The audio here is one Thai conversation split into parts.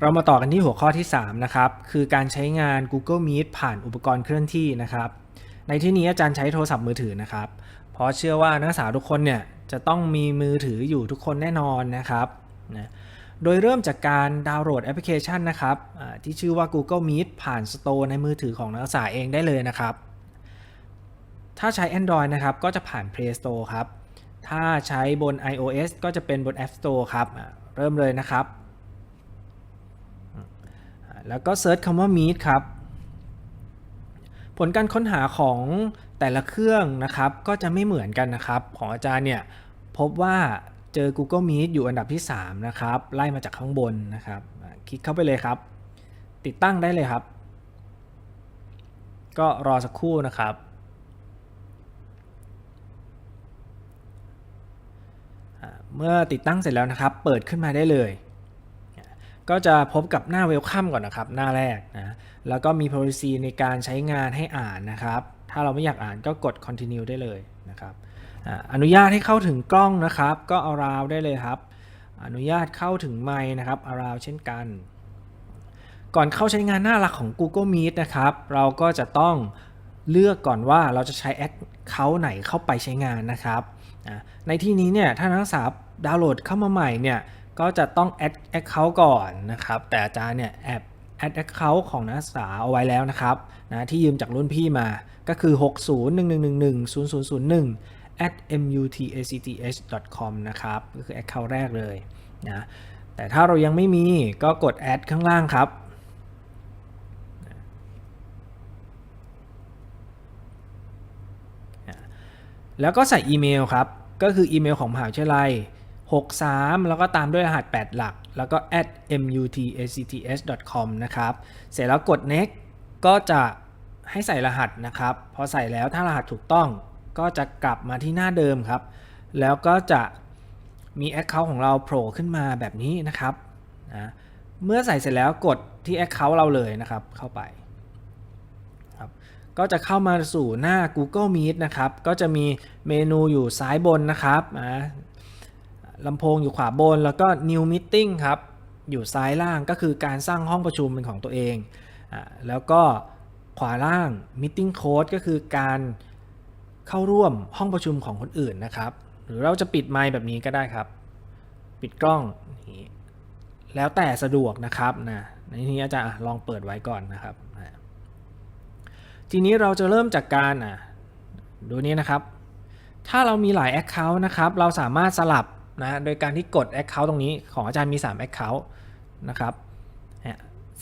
เรามาต่อกันที่หัวข้อที่ 3 นะครับ คือการใช้งาน Google Meet ผ่านอุปกรณ์เคลื่อนที่นะครับ ในที่นี้อาจารย์ใช้โทรศัพท์มือถือนะครับ เพราะเชื่อว่านักศึกษาทุกคนเนี่ยจะต้องมีมือถืออยู่ทุกคนแน่นอนนะครับนะโดยเริ่มจากการดาวน์โหลดแอปพลิเคชันนะครับที่ชื่อว่า Google Meet ผ่าน Store ในมือถือของนักศึกษาเองได้เลยนะครับ ถ้าใช้ Android นะครับ ก็จะผ่าน Play Store ครับ ถ้าใช้บน iOS ก็จะเป็นบน App Store ครับ เริ่มเลยนะครับ แล้วก็เซิร์ชคำว่า Meet ครับ ผลการค้นหาของแต่ละเครื่องนะครับก็จะไม่เหมือนกันนะครับ ของอาจารย์เนี่ยพบว่าเจอ Google Meet อยู่อันดับที่ 3 นะครับ ไล่มาจากข้างบนนะครับ คลิกเข้าไปเลยครับ ติดตั้งได้เลยครับ ก็รอสักครู่นะครับเมื่อติดตั้งเสร็จแล้วนะครับ เปิดขึ้นมาได้เลย ก็จะพบกับหน้า Welcome ก่อนนะครับ หน้าแรกนะ แล้วก็มี policy ในการใช้งานให้อ่านนะครับ ถ้าเราไม่อยากอ่านก็กด continue ได้เลยนะครับ อนุญาตให้เข้าถึงกล้องนะครับ ก็ allow ได้เลยครับ อนุญาตเข้าถึงไมค์นะครับ allow เช่นกัน ก่อนเข้าใช้งานหน้าหลักของ Google Meet นะครับ เราก็จะต้องเลือกก่อนว่าเราจะใช้แอคเคาท์ไหนเข้าไปใช้งานนะครับ ในที่นี้เนี่ยถ้านักศึกษาดาวน์โหลดเข้ามาใหม่เนี่ย ก็จะต้องแอดแอคเคาท์ก่อนนะครับ แต่อาจารย์เนี่ยแอบแอดแอคเคาท์ของนักศึกษาเอาไว้แล้วนะครับนะที่ยืมจากรุ่นพี่มาก็คือ 6011110001 at mutacth.com นะครับก็คือแอคเคาท์แรกเลยนะแต่ถ้าเรายังไม่มีก็กดแอดข้างล่างครับแล้วก็ใส่อีเมลครับ ก็คืออีเมลของมหาวิทยาลัย 63 แล้วก็ตามด้วยรหัส 8 หลัก แล้วก็ at mutacts.com นะครับ เสร็จแล้วกด next ก็จะให้ใส่รหัสนะครับ พอใส่แล้วถ้ารหัสถูกต้องก็จะกลับมาที่หน้าเดิมครับ แล้วก็จะมี Account ของเราโผล่ขึ้นมาแบบนี้นะครับนะเมื่อใส่เสร็จแล้วกดที่ Account เราเลยนะครับเข้าไปครับก็จะเข้ามาสู่หน้า Google Meet นะครับ ก็จะมีเมนูอยู่ซ้ายบนนะครับนะ ลำโพงอยู่ขวาบน แล้วก็ New Meeting ครับ อยู่ซ้ายล่างก็คือการสร้างห้องประชุมเป็นของตัวเองอแล้วก็ขวาล่าง Meeting Code ก็คือการเข้าร่วมห้องประชุมของคนอื่นนะครับ หรือเราจะปิดไมค์แบบนี้ก็ได้ครับ ปิดกล้อง แล้วแต่สะดวกนะครับนะในนี้อาจารย์อะลองเปิดไว้ก่อนนะครับ ทีนี้เราจะเริ่มจากการอะดูนี้นะครับ ถ้าเรามีหลาย Account นะครับ เราสามารถสลับ นะโดยการที่กด Account ตรงนี้ของอาจารย์มี 3 Account นะครับ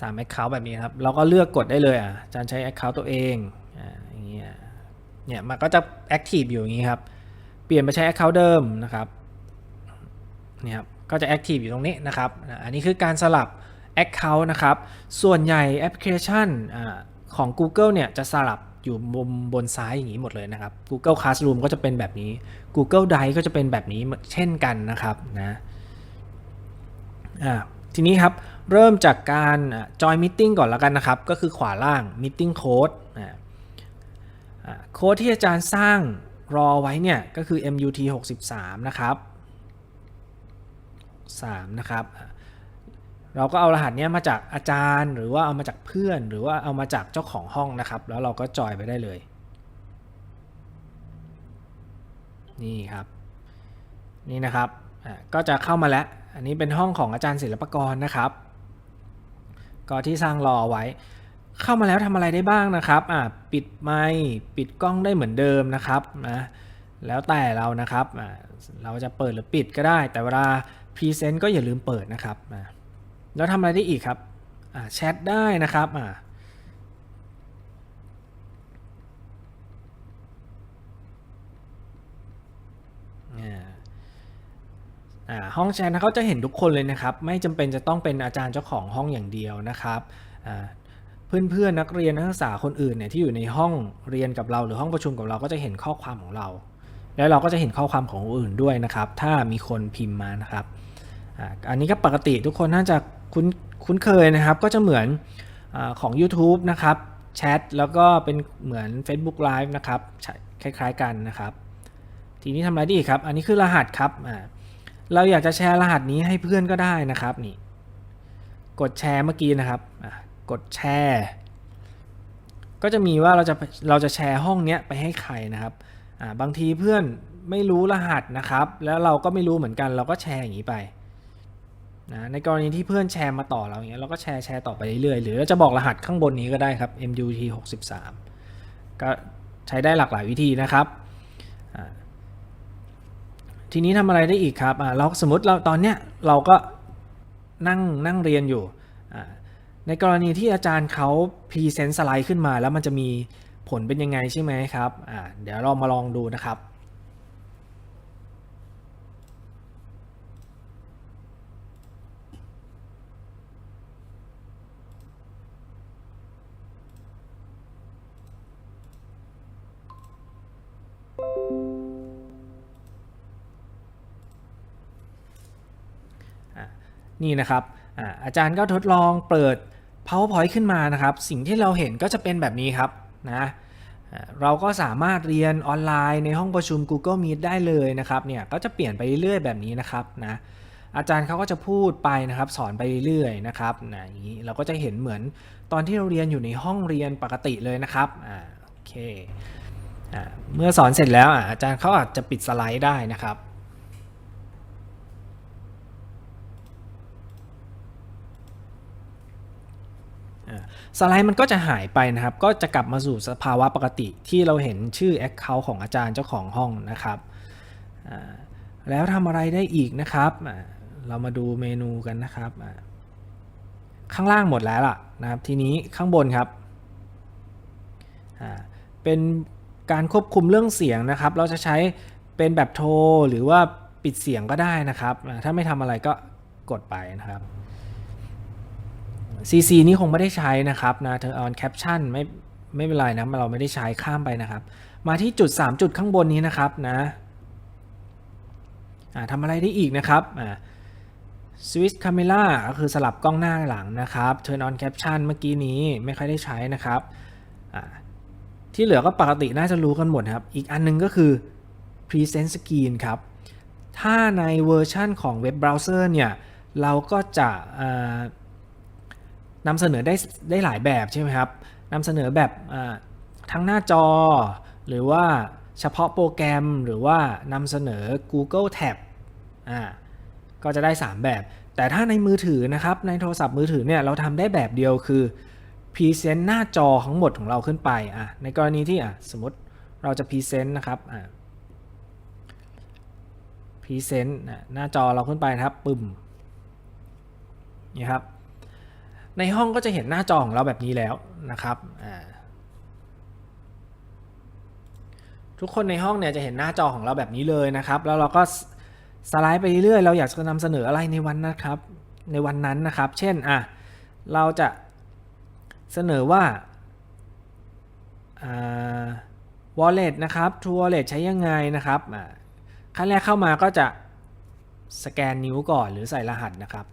สาม Account แบบนี้ครับ เราก็เลือกกดได้เลยอะอาจารย์ใช้ Account ตัวเองอ่าอย่างเงี้ยเนี่ยมันก็จะ Active อยู่อย่างนี้ครับ เปลี่ยนไปใช้ Account เดิมนะครับเนี่ยครับก็จะ Active อยู่ตรงนี้นะครับ อันนี้คือการสลับ Account นะครับ ส่วนใหญ่แอปพลิเคชันของ Google เนี่ยจะสลับ อยู่บนบนซ้ายอย่างนี้หมดเลยนะครับ Google Classroom ก็จะเป็นแบบนี้ Google Drive ก็จะเป็นแบบนี้เช่นกันนะครับนะทีนี้ครับเริ่มจากการอ่า join meeting ก่อนแล้วกันนะครับ ก็คือขวาล่าง meeting code โค้ดที่อาจารย์สร้างรอไว้เนี่ยก็คือ MUT 63 นะครับ3นะครับ เราก็เอารหัสเนี้ยมาจากอาจารย์ หรือว่าเอามาจากเพื่อน หรือว่าเอามาจากเจ้าของห้องนะครับ แล้วเราก็จอยไปได้เลย นี่ครับ นี่นะครับก็จะเข้ามาแล้ว อันนี้เป็นห้องของอาจารย์ศิลปกรนะครับ ก็ที่สร้างรอไว้ เข้ามาแล้วทำอะไรได้บ้างนะครับอ่าปิดไมค์ปิดกล้องได้เหมือนเดิมนะครับนะแล้วแต่เรานะครับ เราจะเปิดหรือปิดก็ได้ แต่เวลาพรีเซนต์ก็อย่าลืมเปิดนะครับอ่า แล้วทำอะไรได้อีกครับแชทได้นะครับห้องแชทนะเขาจะเห็นทุกคนเลยนะครับ ไม่จำเป็นจะต้องเป็นอาจารย์เจ้าของห้องอย่างเดียวนะครับอ่าเพื่อนๆนักเรียนนักศึกษาคนอื่นเนี่ยที่อยู่ในห้องเรียนกับเราหรือห้องประชุมกับเราก็จะเห็นข้อความของเรา แล้วเราก็จะเห็นข้อความของอื่นด้วยนะครับ ถ้ามีคนพิมพ์มานะครับอันนี้ก็ปกติทุกคนน่าจะ คุ้นคุ้นเคยนะครับก็จะเหมือนอของ YouTube นะครับแชทแล้วก็เป็นเหมือน Facebook Live นะครับคล้ายๆกันนะครับ ทีนี้ทำอะไรได้อีครับ อันนี้คือรหัสครับเราอยากจะแชร์รหัสนี้ให้เพื่อนก็ได้นะครับนี่กดแชร์เมื่อกี้นะครับกดแชร์ ก็จะมีว่าเราจะเราจะแชร์ห้องเนี้ยไปให้ใครนะครับบางทีเพื่อนไม่รู้รหัสนะครับ แล้วเราก็ไม่รู้เหมือนกันเราก็แชร์อย่างนี้ไป นะในกรณีที่เพื่อนแชร์มาต่อเราอย่างเงี้ยเราก็แชร์แชร์ต่อไปเรื่อยๆ หรือเราจะบอกรหัสข้างบนนี้ก็ได้ครับ MUT 63ก็ใช้ได้หลากหลายวิธีนะครับทีนี้ทำอะไรได้อีกครับเราสมมติเราตอนเนี้ยเราก็นั่งนั่งเรียนอยู่ ในกรณีที่อาจารย์เขาพรีเซนต์สไลด์ขึ้นมา แล้วมันจะมีผลเป็นยังไงใช่ไหมครับเดี๋ยวเรามาลองดูนะครับ นี่นะครับอาจารย์ก็ทดลองเปิด PowerPoint ขึ้นมานะครับ สิ่งที่เราเห็นก็จะเป็นแบบนี้ครับนะเราก็สามารถเรียนออนไลน์ในห้องประชุม Google Meet ได้เลยนะครับเนี่ยก็จะเปลี่ยนไปเรื่อยๆแบบนี้นะครับนะอาจารย์เขาก็จะพูดไปนะครับสอนไปเรื่อยๆนะครับนะอย่างนี้เราก็จะเห็นเหมือนตอนที่เราเรียนอยู่ในห้องเรียนปกติเลยนะครับอ่าโอเคอ่าเมื่อสอนเสร็จแล้วอาจารย์เขาอาจจะปิดสไลด์ได้นะครับ สไลด์มันก็จะหายไปนะครับ ก็จะกลับมาสู่สภาวะปกติที่เราเห็นชื่อ Account ของอาจารย์เจ้าของห้องนะครับแล้วทำอะไรได้อีกนะครับ เรามาดูเมนูกันนะครับ ข้างล่างหมดแล้วล่ะนะครับ ทีนี้ข้างบนครับเป็นการควบคุมเรื่องเสียงนะครับ เราจะใช้เป็นแบบโทรหรือว่าปิดเสียงก็ได้นะครับ ถ้าไม่ทำอะไรก็กดไปนะครับ CC นี้คงไม่ได้ใช้นะครับนะ turn on caption ไม่ไม่เป็นไรนะเราไม่ได้ใช้ข้ามไปนะครับ มาที่จุด 3 จุดข้างบนนี้นะครับนะทำอะไรได้อีกนะครับอ่า switch camera ก็คือสลับกล้องหน้าหลังนะครับ turn on caption เมื่อกี้นี้ไม่ค่อยได้ใช้นะครับ ที่เหลือก็ปกติน่าจะรู้กันหมดครับ อีกอันนึงก็คือ present screen ครับ ถ้าในเวอร์ชันของเว็บเบราว์เซอร์เนี่ย เราก็จะ นำเสนอได้ได้หลายแบบใช่ไหมครับนำเสนอแบบทั้งหน้าจอ หรือว่าเฉพาะโปรแกรมหรือว่านำเสนอ Google Tab อ่าก็จะได้ 3 แบบ แต่ถ้าในมือถือนะครับในโทรศัพท์มือถือเนี่ยเราทำได้แบบเดียวคือพรีเซนต์หน้าจอทั้งหมดของเราขึ้นไปอะในกรณีที่อะสมมติเราจะพรีเซนต์นะครับอะพรีเซนต์หน้าจอเราขึ้นไปนะครับปึ้มนี่ครับ ในห้องก็จะเห็นหน้าจอของเราแบบนี้แล้วนะครับทุกคนในห้องเนี่ยจะเห็นหน้าจอของเราแบบนี้เลยนะครับ แล้วเราก็สไลด์ไปเรื่อยๆเราอยากจะนำเสนออะไรในวันนะครับ ในวันนั้นนะครับ เช่นอะเราจะเสนอว่าอ่า wallet นะครับ True Wallet ใช้ยังไงนะครับอ่าขั้นแรกเข้ามาก็จะสแกนนิ้วก่อนหรือใส่รหัสนะครับ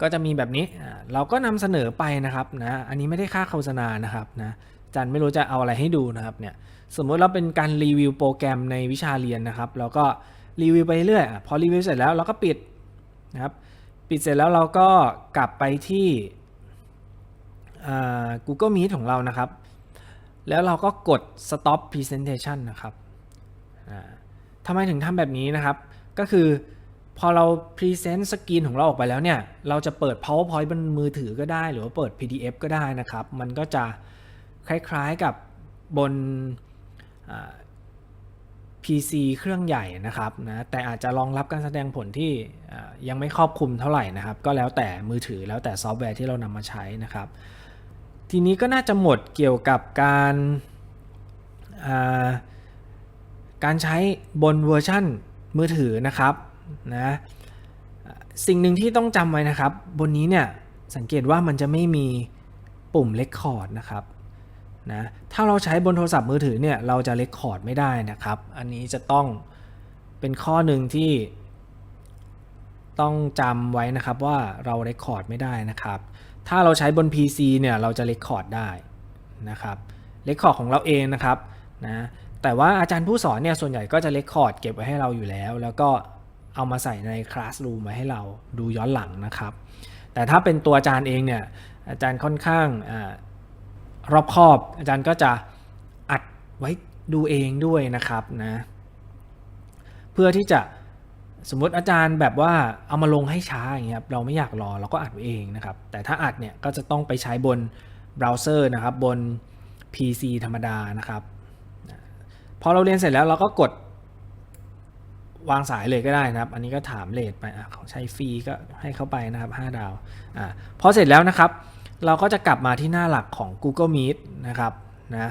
ก็จะมีแบบนี้เราก็นำเสนอไปนะครับนะอันนี้ไม่ได้ค่าโฆษณานะครับนะจันไม่รู้จะเอาอะไรให้ดูนะครับเนี่ยสมมติเราเป็นการรีวิวโปรแกรมในวิชาเรียนนะครับเราก็รีวิวไปเรื่อยพอรีวิวเสร็จแล้วเราก็ปิดนะครับปิดเสร็จแล้วเราก็กลับไปที่ Google Meet ของเรานะครับ แล้วเราก็กด stop presentation นะครับทำไมถึงทำแบบนี้นะครับ ก็คือ พอเรา present สกรีนของเราออกไปแล้วเนี่ย เราจะเปิด powerpoint บนมือถือก็ได้ หรือว่าเปิด pdf ก็ได้นะครับ มันก็จะคล้ายๆกับบน PC เครื่องใหญ่นะครับนะแต่อาจจะรองรับการแสดงผลที่ยังไม่ครอบคลุมเท่าไหร่นะครับ ก็แล้วแต่มือถือแล้วแต่ซอฟต์แวร์ที่เรานำมาใช้นะครับ ทีนี้ก็น่าจะหมดเกี่ยวกับการการใช้บนเวอร์ชั่นมือถือนะครับ นะสิ่งหนึ่งที่ต้องจำไว้นะครับ บนนี้เนี่ยสังเกตว่ามันจะไม่มีปุ่ม Record นะครับนะถ้าเราใช้บนโทรศัพท์มือถือเนี่ยเราจะเลคคอร์ดไม่ได้นะครับ อันนี้จะต้องเป็นข้อหนึ่งที่ต้องจำไว้นะครับว่าเราเลคคอร์ดไม่ได้นะครับ ถ้าเราใช้บน PC เนี่ยเราจะเลคคอร์ดได้นะครับเลคคอร์ดของเราเองนะครับนะแต่ว่าอาจารย์ผู้สอนเนี่ยส่วนใหญ่ก็จะเลคคอร์ดเก็บไว้ให้เราอยู่แล้ว แล้วก็ เอามาใส่ใน Classroom ไว้ให้เราดูย้อนหลังนะครับ แต่ถ้าเป็นตัวอาจารย์เองเนี่ยอาจารย์ค่อนข้างอรอบคอบ อาจารย์ก็จะอัดไว้ดูเองด้วยนะครับนะเพื่อที่จะสมมติอาจารย์แบบว่าเอามาลงให้ช้าอย่างเงี้ยเราไม่อยากรอเราก็อัดไว้เองนะครับ แต่ถ้าอัดเนี่ยก็จะต้องไปใช้บนเบราว์เซอร์นะครับบน PC ธรรมดานะครับพอเราเรียนเสร็จแล้วเราก็กด วางสายเลยก็ได้นะครับ อันนี้ก็ถามเลทไปอะเขาใช้ฟรีก็ให้เข้าไปนะครับ 5 ดาวอะพอเสร็จแล้วนะครับ เราก็จะกลับมาที่หน้าหลักของ Google Meet นะครับนะ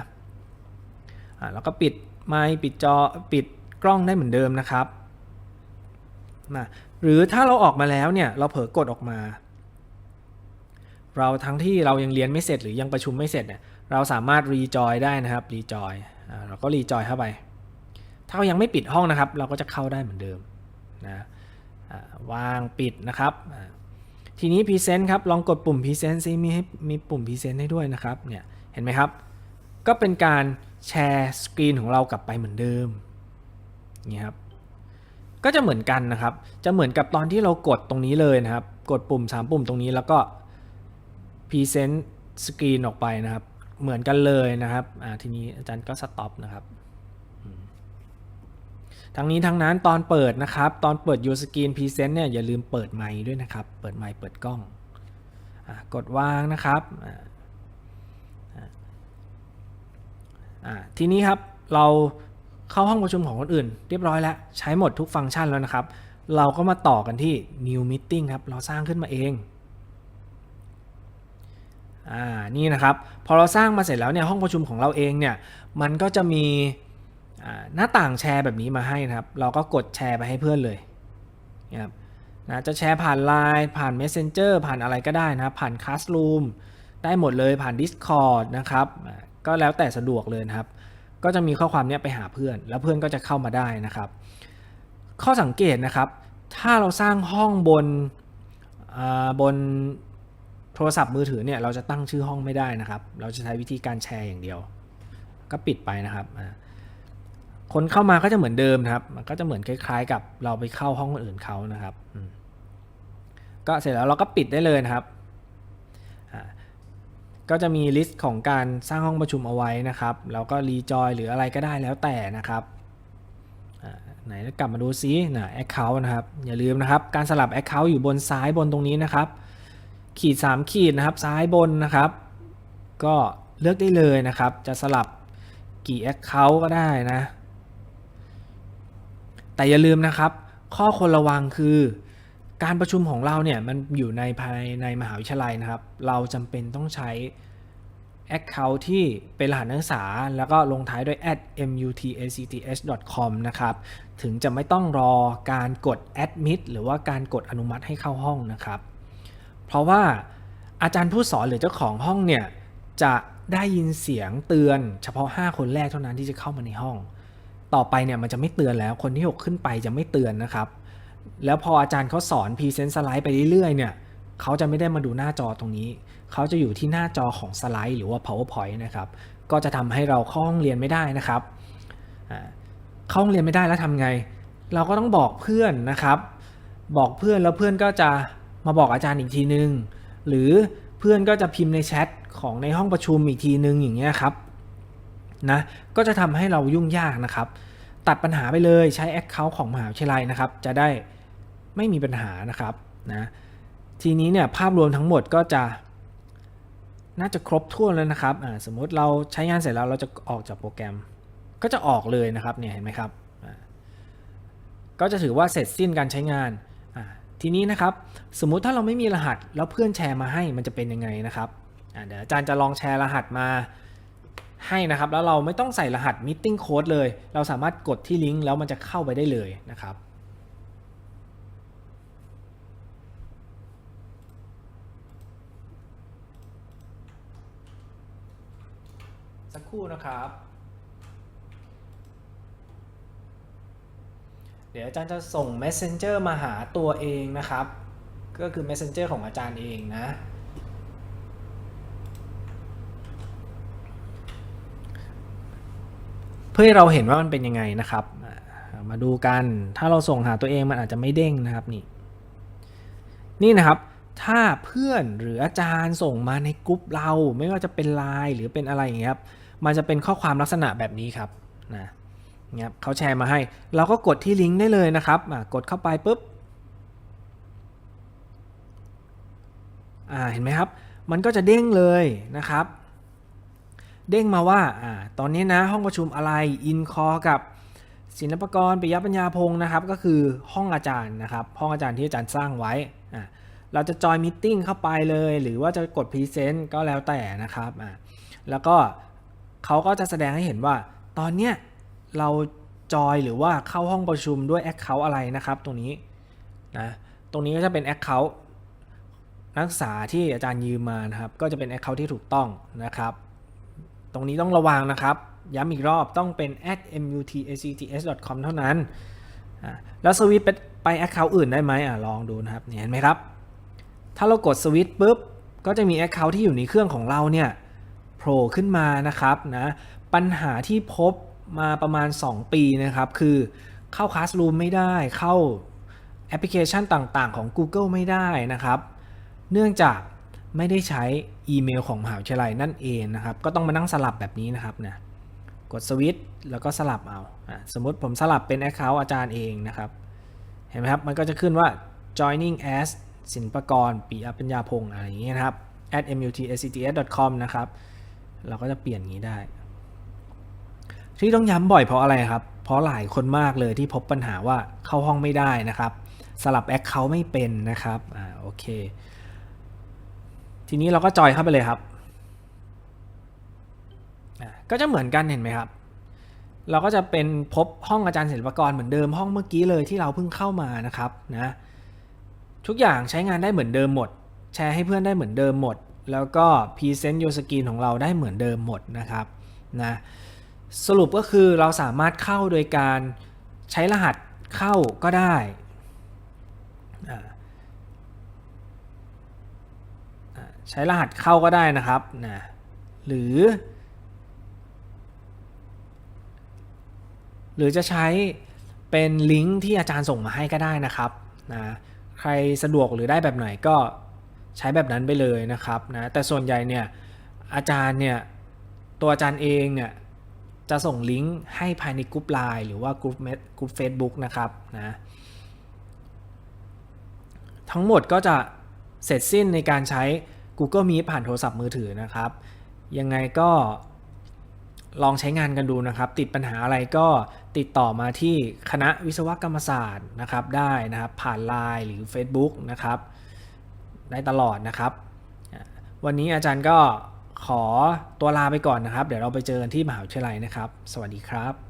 อะแล้วก็ปิดไมค์ปิดจอปิดกล้องได้เหมือนเดิมนะครับนะหรือถ้าเราออกมาแล้วเนี่ยเราเผลอกดออกมา เราทั้งที่เรายังเรียนไม่เสร็จหรือยังประชุมไม่เสร็จเนี่ยเราสามารถรีจอยได้นะครับรีจอยเราก็รีจอยเข้าไป ถ้ายังไม่ปิดห้องนะครับ เราก็จะเข้าได้เหมือนเดิมนะวางปิดนะครับ ทีนี้ Present ครับ ลองกดปุ่ม Present ซิมีให้มีปุ่ม Present ให้ด้วยนะครับเนี่ยเห็นไหมครับ ก็เป็นการแชร์สกรีนของเรากลับไปเหมือนเดิมนี่ครับก็จะเหมือนกันนะครับ จะเหมือนกับตอนที่เรากดตรงนี้เลยนะครับ กดปุ่ม 3 ปุ่มตรงนี้แล้วก็ Present สกรีนออกไปนะครับ เหมือนกันเลยนะครับทีนี้อาจารย์ก็สต็อปนะครับ ทั้งนี้ทั้งนั้นตอนเปิดนะครับ ตอนเปิด Your Screen Present เนี่ยอย่าลืมเปิดไมค์ด้วยนะครับ เปิดไมค์เปิดกล้องอกดวางนะครับทีนี้ครับเราเข้าห้องประชุมของคนอื่น เรียบร้อยแล้ว ใช้หมดทุกฟังก์ชันแล้วนะครับ เราก็มาต่อกันที่ New Meeting ครับ เราสร้างขึ้นมาเองอ่านี่นะครับ พอเราสร้างมาเสร็จแล้วเนี่ยห้องประชุมของเราเองเนี่ยมันก็จะมี หน้าต่างแชร์แบบนี้มาให้นะครับ เราก็กดแชร์ไปให้เพื่อนเลยนะครับนะจะแชร์ผ่าน Line ผ่าน Messenger ผ่านอะไรก็ได้นะครับ ผ่าน Classroom ได้หมดเลยผ่าน Discord นะครับ ก็แล้วแต่สะดวกเลยนะครับ ก็จะมีข้อความเนี้ยไปหาเพื่อน แล้วเพื่อนก็จะเข้ามาได้นะครับ ข้อสังเกตนะครับ ถ้าเราสร้างห้องบนบนโทรศัพท์มือถือเนี่ยเราจะตั้งชื่อห้องไม่ได้นะครับ เราจะใช้วิธีการแชร์อย่างเดียว ก็ปิดไปนะครับ คนเข้ามาก็จะเหมือนเดิมนะครับ มันก็จะเหมือนคล้าย ๆ กับเราไปเข้าห้องคนอื่นเขานะครับก็เสร็จแล้วเราก็ปิดได้เลยนะครับ ก็จะมีลิสต์ของการสร้างห้องประชุมเอาไว้นะครับแล้วก็รีจอยหรืออะไรก็ได้แล้วแต่นะครับไหนกลับมาดูซินะแอคเคาท์นะครับ อย่าลืมนะครับ การสลับแอคเคาท์อยู่บนซ้ายบนตรงนี้นะครับ ขีด 3 ขีดนะครับซ้ายบนนะครับ ก็เลือกได้เลยนะครับ จะสลับกี่ Account ก็ได้นะ แต่อย่าลืมนะครับ ข้อควรระวังคือ การประชุมของเราเนี่ยมันอยู่ในภายในมหาวิทยาลัยนะครับ เราจำเป็นต้องใช้ Account ที่เป็นรหัสนักศึกษา แล้วก็ลงท้ายด้วย @mutacts.com นะครับ ถึงจะไม่ต้องรอการกด admit หรือว่าการกดอนุมัติให้เข้าห้องนะครับ เพราะว่าอาจารย์ผู้สอนหรือเจ้าของห้องเนี่ย จะได้ยินเสียงเตือนเฉพาะ 5 คนแรกเท่านั้นที่จะเข้ามาในห้อง ต่อไปเนี่ยมันจะไม่เตือนแล้วคนที่ 6 ขึ้นไปจะไม่เตือนนะครับ แล้วพออาจารย์เขาสอนพรีเซนต์สไลด์ไปเรื่อยๆเนี่ยเขาจะไม่ได้มาดูหน้าจอตรงนี้ เขาจะอยู่ที่หน้าจอของสไลด์หรือว่า powerpoint นะครับก็จะทำให้เราเข้าห้องเรียนไม่ได้นะครับเข้าห้องเรียนไม่ได้แล้วทำไง เราก็ต้องบอกเพื่อนนะครับ บอกเพื่อนแล้วเพื่อนก็จะมาบอกอาจารย์อีกทีนึง หรือเพื่อนก็จะพิมพ์ในแชทของในห้องประชุมอีกทีนึงอย่างเงี้ยครับ นะก็จะทำให้เรายุ่งยากนะครับ ตัดปัญหาไปเลยใช้ Account ของมหาวิทยาลัยนะครับ จะได้ไม่มีปัญหานะครับนะทีนี้เนี่ยภาพรวมทั้งหมดก็จะ น่าจะครบถ้วนแล้วนะครับสมมุติเราใช้งานเสร็จแล้วเราจะออกจากโปรแกรม ก็จะออกเลยนะครับเนี่ยเห็นไหมครับก็จะถือว่าเสร็จสิ้นการใช้งาน ทีนี้นะครับ สมมุติถ้าเราไม่มีรหัสแล้วเพื่อนแชร์มาให้มันจะเป็นยังไงนะครับเดี๋ยวอาจารย์จะลองแชร์รหัสมา ให้นะครับ แล้วเราไม่ต้องใส่รหัส meeting code เลย เราสามารถกดที่ลิงก์แล้วมันจะเข้าไปได้เลยนะครับสักครู่นะครับ เดี๋ยวอาจารย์จะส่ง Messenger มาหาตัวเองนะครับ ก็คือ Messenger ของอาจารย์เองนะ เพื่อให้เราเห็นว่ามันเป็นยังไงนะครับ มาดูกันถ้าเราส่งหาตัวเองมันอาจจะไม่เด้งนะครับนี่ นี่นะครับ ถ้าเพื่อนหรืออาจารย์ส่งมาในกลุ่มเรา ไม่ว่าจะเป็นไลน์หรือเป็นอะไรอย่างเงี้ยครับมันจะเป็นข้อความลักษณะแบบนี้ครับนะเนี่ยครับเขาแชร์มาให้ เราก็กดที่ลิงก์ได้เลยนะครับกดเข้าไปปุ๊บอ่าเห็นไหมครับ มันก็จะเด้งเลยนะครับ เด้งมาว่าอ่าตอนนี้นะห้องประชุมอะไรอินคอกับศิลปกรปิยปัญญาพงศ์นะครับ ก็คือห้องอาจารย์นะครับห้องอาจารย์ที่อาจารย์สร้างไว้อ่าเราจะจอยมิ팅เข้าไปเลย หรือว่าจะกดพรีเซนต์ก็แล้วแต่นะครับอ่าแล้วก็เขาก็จะแสดงให้เห็นว่า ตอนเนี้ยเราจอยหรือว่าเข้าห้องประชุมด้วย Account อะไรนะครับตรงนี้นะตรงนี้ก็จะเป็น Account นักศึกษาที่อาจารย์ยืมมานะครับ ก็จะเป็น Account ที่ถูกต้องนะครับ ตรงนี้ต้องระวังนะครับ ย้ำอีกรอบต้องเป็น @mutacts.com เท่านั้น แล้วสวิตไปไป Account อื่นได้ไหมอะลองดูนะครับเห็นไหมครับ ถ้าเรากดสวิตปุ๊บ ก็จะมี Account ที่อยู่ในเครื่องของเราเนี่ยโผล่ขึ้นมานะครับนะปัญหาที่พบมาประมาณ 2 ปีนะครับ คือเข้า Classroom ไม่ได้เข้าแอปพลิเคชันต่างๆ ของ Google ไม่ได้นะครับ เนื่องจาก ไม่ได้ใช้อีเมลของมหาวิทยาลัยนั่นเองนะครับ ก็ต้องมานั่งสลับแบบนี้นะครับนะกดสวิตช์แล้วก็สลับเอาสมมติผมสลับเป็น Account อาจารย์เองนะครับ เห็นไหมครับ มันก็จะขึ้นว่า joining as สินปกรปียปัญญาพงศ์อะไรอย่างเงี้ยนะครับ at mutacts.com นะครับ เราก็จะเปลี่ยนงี้ได้ ที่ต้องย้ำบ่อยเพราะอะไรครับ เพราะหลายคนมากเลยที่พบปัญหาว่าเข้าห้องไม่ได้นะครับ สลับแอคเคาท์ไม่เป็นนะครับ อ่า โอเค ทีนี้เราก็จอยเข้าไปเลยครับ ก็จะเหมือนกันเห็นไหมครับ เราก็จะเป็นพบห้องอาจารย์ศิลปกรเหมือนเดิมห้องเมื่อกี้เลยที่เราเพิ่งเข้ามานะครับนะทุกอย่างใช้งานได้เหมือนเดิมหมด แชร์ให้เพื่อนได้เหมือนเดิมหมด แล้วก็ Present Your Screen ของเราได้เหมือนเดิมหมดนะครับนะสรุปก็คือเราสามารถเข้าโดยการใช้รหัสเข้าก็ได้อ่าอ่า ใช้รหัสเข้าก็ได้นะครับนะหรือ หรือจะใช้เป็นลิงก์ที่อาจารย์ส่งมาให้ก็ได้นะครับนะใครสะดวกหรือได้แบบไหนก็ใช้แบบนั้นไปเลยนะครับนะแต่ส่วนใหญ่เนี่ยอาจารย์เนี่ยตัวอาจารย์เองเนี่ยจะส่งลิงก์ให้ภายในกลุ่มไลน์หรือว่ากลุ่มเกลุ่ม Facebook นะครับนะทั้งหมดก็จะเสร็จสิ้นในการใช้ Google Meet ผ่านโทรศัพท์มือถือนะครับ ยังไงก็ลองใช้งานกันดูนะครับ ติดปัญหาอะไรก็ติดต่อมาที่คณะวิศวกรรมศาสตร์นะครับ ได้นะครับ ผ่านไลน์หรือ Facebook นะครับ ได้ตลอดนะครับ วันนี้อาจารย์ก็ขอตัวลาไปก่อนนะครับ เดี๋ยวเราไปเจอกันที่มหาวิทยาลัยนะครับ สวัสดีครับ